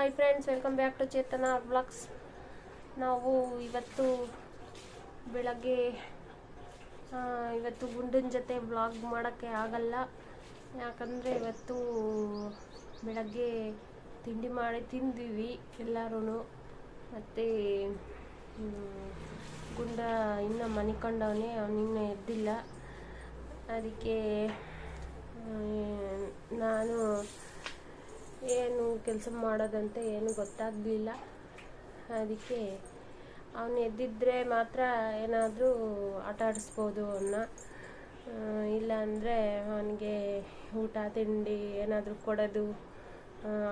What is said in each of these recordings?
Hi friends welcome back to Chetana blogs ನಾವು ಇವತ್ತು ಬೆಳಗ್ಗೆ ಇವತ್ತು ಗುಂಡಿನ ಜೊತೆ ಬ್ಲಾಗ್ ಮಾಡೋಕ್ಕೆ ಆಗಲ್ಲ. ಯಾಕಂದರೆ ಇವತ್ತು ಬೆಳಗ್ಗೆ ತಿಂಡಿ ಮಾಡಿ ತಿಂದಿವಿ ಎಲ್ಲರೂ ಮತ್ತು ಗುಂಡ ಇನ್ನೂ ಮನಿಕೊಂಡವನೇ ಅವನಿನ್ನೂ ಎದ್ದಿಲ್ಲ. ಅದಕ್ಕೆ ನಾನು ಏನು ಕೆಲಸ ಮಾಡೋದಂತ ಏನು ಗೊತ್ತಾಗಲಿಲ್ಲ. ಅದಕ್ಕೆ ಅವನು ಎದ್ದಿದ್ದರೆ ಮಾತ್ರ ಏನಾದರೂ ಆಟ ಆಡಿಸ್ಬೋದು ಅವನ್ನ ಇಲ್ಲ ಅಂದರೆ ಅವನಿಗೆ ಊಟ, ತಿಂಡಿ ಏನಾದರೂ ಕೊಡೋದು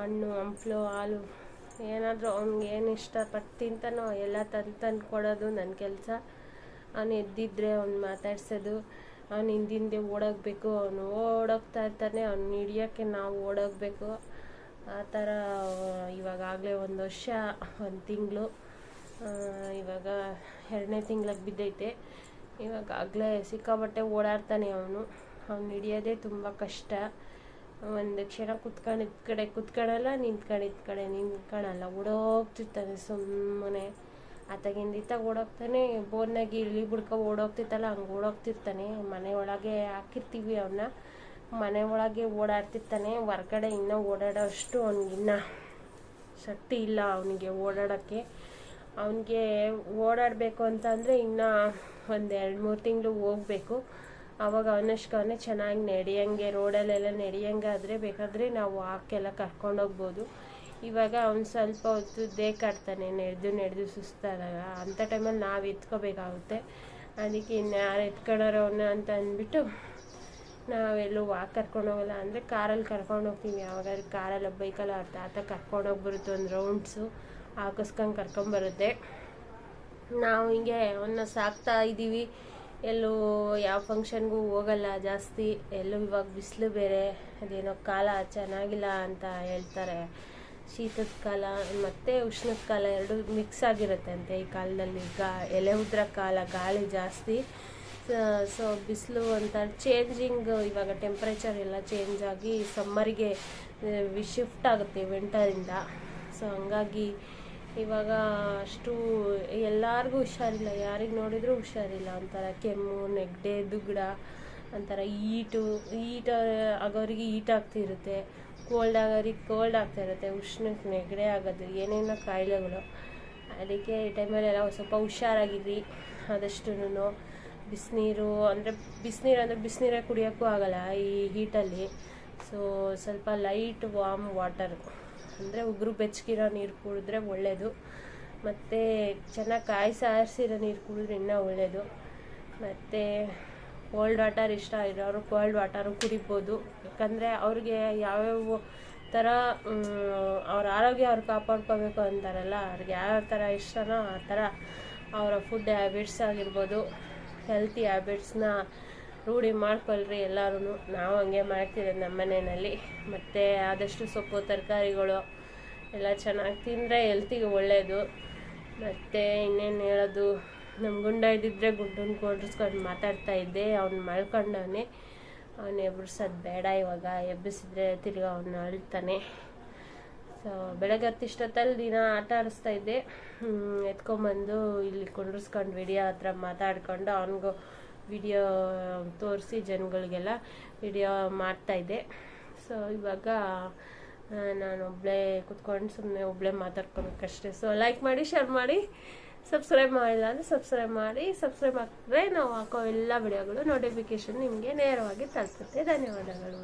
ಹಣ್ಣು, ಹಂಪ್ಲು, ಹಾಲು, ಏನಾದರೂ ಅವ್ನಿಗೆ ಏನು ಇಷ್ಟಪಟ್ಟು ತಿಂತಾನೋ ಎಲ್ಲ ತಂದು ತಂದು ಕೊಡೋದು ನನ್ನ ಕೆಲಸ. ಅವನು ಎದ್ದಿದ್ದರೆ ಅವ್ನು ಮಾತಾಡ್ಸೋದು, ಅವ್ನು ಹಿಂದಿಂದೆ ಓಡೋಗ್ಬೇಕು, ಅವನು ಓಡೋಗ್ತಾ ಇರ್ತಾನೆ, ಅವ್ನು ಹಿಡಿಯೋಕ್ಕೆ ನಾವು ಓಡೋಗ್ಬೇಕು. ಆ ಥರ ಇವಾಗಾಗಲೇ ಒಂದು ವರ್ಷ, ಒಂದು ತಿಂಗಳು ಇವಾಗ ಎರಡನೇ ತಿಂಗ್ಳಿಗೆ ಬಿದ್ದೈತೆ. ಇವಾಗಾಗಲೇ ಸಿಕ್ಕಾಬಟ್ಟೆ ಓಡಾಡ್ತಾನೆ ಅವನು. ಅವ್ನು ಹಿಡಿಯೋದೇ ತುಂಬ ಕಷ್ಟ. ಒಂದು ಕ್ಷಣ ಕುತ್ಕೊಂಡು ಇದ್ ಕಡೆ ಕುತ್ಕೊಳ್ಳಲ್ಲ ನಿಂತ್ಕೊಂಡು ಇದ್ ಕಡೆ ನಿಂತ್ಕೊಳ್ಳಲ್ಲ ಓಡೋಗ್ತಿರ್ತಾನೆ ಸುಮ್ಮನೆ. ಆತಾಗಿಂದ ಇತ್ತಾಗ ಓಡೋಗ್ತಾನೆ, ಬೋರ್ನಾಗಿ ಇಳಿ ಬಿಡ್ಕೊ ಓಡೋಗ್ತಿತ್ತಲ್ಲ, ಹಂಗೆ ಓಡೋಗ್ತಿರ್ತಾನೆ. ಮನೆ ಒಳಗೆ ಹಾಕಿರ್ತೀವಿ ಅವನ್ನ ಮನೆ ಒಳಗೆ ಓಡಾಡ್ತಿರ್ತಾನೆ, ಹೊರ್ಗಡೆ ಇನ್ನೂ ಓಡಾಡೋ ಅಷ್ಟು ಅವ್ನಿಗಿನ್ನ ಶಕ್ತಿ ಇಲ್ಲ ಅವನಿಗೆ ಓಡಾಡೋಕ್ಕೆ. ಅವನಿಗೆ ಓಡಾಡಬೇಕು ಅಂತ ಅಂದರೆ ಇನ್ನೂ ಒಂದು ಎರಡು ಮೂರು ತಿಂಗಳು ಹೋಗ್ಬೇಕು. ಆವಾಗ ಅವನಷ್ಟು ಅವನೇ ಚೆನ್ನಾಗಿ ನಡೆಯಂಗೆ, ರೋಡಲ್ಲೆಲ್ಲ ನಡೆಯಂಗಾದರೆ ಬೇಕಾದರೆ ನಾವು ಆಕೆಲ್ಲ ಕರ್ಕೊಂಡೋಗ್ಬೋದು ಇವಾಗ ಅವ್ನು ಸ್ವಲ್ಪ ಹೊತ್ತು ದೇಕಾಡ್ತಾನೆ ನಡೆದು ನಡೆದು ಸುಸ್ತಾದಾಗ. ಅಂಥ ಟೈಮಲ್ಲಿ ನಾವು ಎತ್ಕೋಬೇಕಾಗುತ್ತೆ. ಅದಕ್ಕೆ ಇನ್ನು ಯಾರು ಎತ್ಕೊಳ್ಳೋರು ಅವನ್ನ ಅಂತ ಅಂದ್ಬಿಟ್ಟು ನಾವೆಲ್ಲೂ ವಾಕ್ ಕರ್ಕೊಂಡು ಹೋಗಲ್ಲ ಅಂದರೆ ಕಾರಲ್ಲಿ ಕರ್ಕೊಂಡು ಹೋಗ್ತೀವಿ. ಯಾವಾಗಾದ್ರೂ ಕಾರಲ್ಲಿ ಬೈಕಲ್ಲ ಅವ್ರ ತಾತ ಕರ್ಕೊಂಡೋಗಿ ಬರುತ್ತೆ ಒಂದು ರೌಂಡ್ಸು ಹಾಕಿಸ್ಕೊಂಡು ಕರ್ಕೊಂಬರುತ್ತೆ ನಾವು ಹಿಂಗೆ ಅವನ್ನ ಸಾಕ್ತಾ ಇದ್ದೀವಿ. ಎಲ್ಲೂ ಯಾವ ಫಂಕ್ಷನ್ಗೂ ಹೋಗಲ್ಲ ಜಾಸ್ತಿ. ಎಲ್ಲೂ ಇವಾಗ ಬಿಸಿಲು ಬೇರೆ. ಅದೇನೋ ಕಾಲ ಚೆನ್ನಾಗಿಲ್ಲ ಅಂತ ಹೇಳ್ತಾರೆ. ಶೀತದ ಕಾಲ, ಮತ್ತು ಉಷ್ಣದ ಕಾಲ ಎರಡು ಮಿಕ್ಸ್ ಆಗಿರುತ್ತೆ ಅಂತೆ ಈ ಕಾಲದಲ್ಲಿ. ಗಾ ಎಲೆ ಉದ್ರ ಕಾಲ, ಗಾಳಿ ಜಾಸ್ತಿ. ಸೊ ಬಿಸಿಲು ಅಂತ ಚೇಂಜಿಂಗ್ ಇವಾಗ ಟೆಂಪ್ರೇಚರ್ ಎಲ್ಲ ಚೇಂಜ್ ಆಗಿ ಸಮ್ಮರಿಗೆ ಶಿಫ್ಟ್ ಆಗುತ್ತೆ ವಿಂಟರಿಂದ ಸೊ ಹಂಗಾಗಿ ಇವಾಗ ಅಷ್ಟು ಎಲ್ಲರಿಗೂ ಹುಷಾರಿಲ್ಲ. ಯಾರಿಗೆ ನೋಡಿದರೂ ಹುಷಾರಿಲ್ಲ. ಒಂಥರ ಕೆಮ್ಮು ನೆಗಡೆ ದುಗ್ಡ, ಒಂಥರ ಈಟು ಈಟ ಆಗೋರಿಗೆ ಈಟ್ ಆಗ್ತಿರುತ್ತೆ ಕೋಲ್ಡ್ ಆಗೋರಿಗೆ ಕೋಲ್ಡ್ ಆಗ್ತಾ ಇರುತ್ತೆ. ಉಷ್ಣಕ್ಕೆ ನೆಗಡೆ ಆಗೋದು. ಏನೇನೋ ಕಾಯಿಲೆಗಳು. ಅದಕ್ಕೆ ಈ ಟೈಮಲ್ಲೆಲ್ಲ ಸ್ವಲ್ಪ ಹುಷಾರಾಗಿದ್ವಿ ಆದಷ್ಟು ಬಿಸಿನೀರು ಅಂದರೆ ಬಿಸಿನೀರು ಅಂದರೆ ಬಿಸಿನೀರೇ ಕುಡಿಯೋಕ್ಕೂ ಆಗಲ್ಲ ಈ ಹೀಟಲ್ಲಿ ಸೊ ಸ್ವಲ್ಪ ಲೈಟ್ ವಾಮ್ ವಾಟರ್ ಅಂದರೆ ಉಗುರು ಬೆಚ್ಚಗಿರೋ ನೀರು ಕುಡಿದ್ರೆ ಒಳ್ಳೆಯದು ಮತ್ತು ಚೆನ್ನಾಗಿ ಕಾಯಿಸಿ ಆರಿಸಿರೋ ನೀರು ಕುಡಿದ್ರೆ ಇನ್ನೂ ಒಳ್ಳೆಯದು ಮತ್ತು ಕೋಲ್ಡ್ ವಾಟರ್ ಇಷ್ಟ ಇರೋರು ಕೋಲ್ಡ್ ವಾಟರು ಕುಡಿಬೋದು. ಯಾಕಂದರೆ ಅವ್ರಿಗೆ ಯಾವ್ಯಾವ ಥರ ಅವ್ರ ಆರೋಗ್ಯ ಅವ್ರು ಕಾಪಾಡ್ಕೋಬೇಕು ಅಂತಾರಲ್ಲ, ಅವ್ರಿಗೆ ಯಾವ್ಯಾವ ಥರ ಇಷ್ಟನೋ ಆ ಥರ ಅವರ ಫುಡ್ ಹ್ಯಾಬಿಟ್ಸ್ ಆಗಿರ್ಬೋದು. ಹೆಲ್ತಿ ಹ್ಯಾಬಿಟ್ಸ್ನ ರೂಢಿ ಮಾಡ್ಕೊಳ್ರಿ ಎಲ್ಲರೂ ನಾವು ಹಂಗೆ ಮಾಡ್ತಿರೋದು ನಮ್ಮ ಮನೆಯಲ್ಲಿ. ಮತ್ತು ಆದಷ್ಟು ಸೊಪ್ಪು, ತರಕಾರಿಗಳು ಎಲ್ಲ ಚೆನ್ನಾಗಿ ತಿಂದರೆ ಹೆಲ್ತಿಗೆ ಒಳ್ಳೆಯದು ಮತ್ತು ಇನ್ನೇನು ಹೇಳೋದು? ನಮ್ಮ ಗುಂಡ ಇದ್ದಿದ್ದರೆ ಗುಂಡನ್ನ ಕೊಡಿಸ್ಕೊಂಡು ಮಾತಾಡ್ತಾ ಇದ್ದೆ. ಅವ್ನು ಮಲ್ಕೊಂಡವನೇ. ಅವನು ಎಬ್ಬಿಸೋದು ಬೇಡ ಇವಾಗ. ಎಬ್ಬಿಸಿದ್ರೆ ತಿರ್ಗಿ ಅವನು ಅಳ್ತಾನೆ. ಸೊ ಬೆಳಗ್ಗೆ ಹತ್ತಿಷ್ಟೊತ್ತಲ್ಲಿ ದಿನ ಆಟ ಆಡಿಸ್ತಾ ಇದ್ದೆ. ಎತ್ಕೊಂಡ್ಬಂದು ಇಲ್ಲಿ ಕುಂಡ್ರಿಸ್ಕೊಂಡು ವಿಡಿಯೋ ಹತ್ರ ಮಾತಾಡ್ಕೊಂಡು ಅವನಿಗೂ ವಿಡಿಯೋ ತೋರಿಸಿ ಜನಗಳಿಗೆಲ್ಲ ವಿಡಿಯೋ ಮಾಡ್ತಾಯಿದ್ದೆ ಸೊ ಇವಾಗ ನಾನು ಒಬ್ಬಳೇ ಕುತ್ಕೊಂಡು ಸುಮ್ಮನೆ ಒಬ್ಬಳೇ ಮಾತಾಡ್ಕೊಬೇಕಷ್ಟೇ ಸೊ ಲೈಕ್ ಮಾಡಿ ಶೇರ್ ಮಾಡಿ ಸಬ್ಸ್ಕ್ರೈಬ್ ಮಾಡಿಲ್ಲ ಅಂದರೆ ಸಬ್ಸ್ಕ್ರೈಬ್ ಮಾಡಿ ಸಬ್ಸ್ಕ್ರೈಬ್ ಹಾಕಿದ್ರೆ ನಾವು ಹಾಕೋ ಎಲ್ಲ ವಿಡಿಯೋಗಳು ನೋಟಿಫಿಕೇಷನ್ ನಿಮಗೆ ನೇರವಾಗಿ ತಲುಪುತ್ತೆ. ಧನ್ಯವಾದಗಳು.